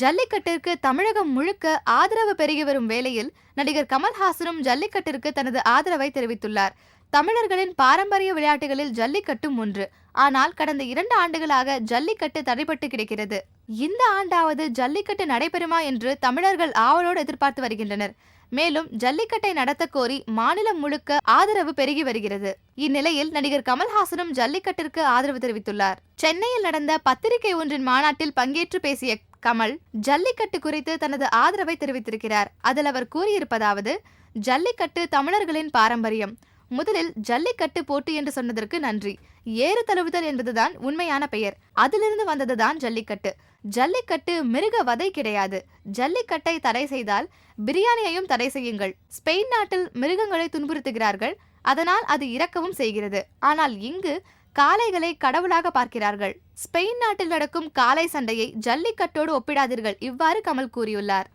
ஜல்லிக்கட்டிற்கு தமிழகம் முழுக்க ஆதரவு பெருகி வரும் வேளையில் நடிகர் கமல்ஹாசனும் ஜல்லிக்கட்டிற்கு தனது ஆதரவை தெரிவித்துள்ளார். தமிழர்களின் பாரம்பரிய விளையாட்டுகளில் ஜல்லிக்கட்டும் ஒன்று. ஆனால் கடந்த இரண்டு ஆண்டுகளாக ஜல்லிக்கட்டு தடைபட்டு கிடக்கிறது. இந்த ஆண்டாவது ஜல்லிக்கட்டு நடைபெறுமா என்று தமிழர்கள் ஆவலோடு எதிர்பார்த்து வருகின்றனர். மேலும் ஜல்லிக்கட்டை நடத்த கோரி மாநிலம் முழுக்க ஆதரவு பெருகி வருகிறது. இந்நிலையில் நடிகர் கமல்ஹாசனும் ஜல்லிக்கட்டிற்கு ஆதரவு தெரிவித்துள்ளார். சென்னையில் நடந்த பத்திரிகை ஒன்றின் மாநாட்டில் பங்கேற்று பேசிய கமல் ஜல்லிக்கட்டு குறித்து தனது ஆதரவை தெரிவித்திருக்கிறார். அதில் அவர் கூறியிருப்பதாவது ஜல்லிக்கட்டு தமிழர்களின் பாரம்பரியம். முதலில் ஜல்லிக்கட்டு போட்டி என்று சொன்னதற்கு நன்றி. ஏறு தழுவுதல் என்பதுதான் உண்மையான பெயர். அதிலிருந்து வந்ததுதான் ஜல்லிக்கட்டு. ஜல்லிக்கட்டு மிருக வதை கிடையாது. ஜல்லிக்கட்டை தடை செய்தால் பிரியாணியையும் தடை செய்யுங்கள். ஸ்பெயின் நாட்டில் மிருகங்களை துன்புறுத்துகிறார்கள். அதனால் அது இறக்கவும் செய்கிறது. ஆனால் இங்கு காளைகளை கடவுளாக பார்க்கிறார்கள். ஸ்பெயின் நாட்டில் நடக்கும் காளை சண்டையை ஜல்லிக்கட்டோடு ஒப்பிடாதீர்கள் இவ்வாறு கமல் கூறியுள்ளார்.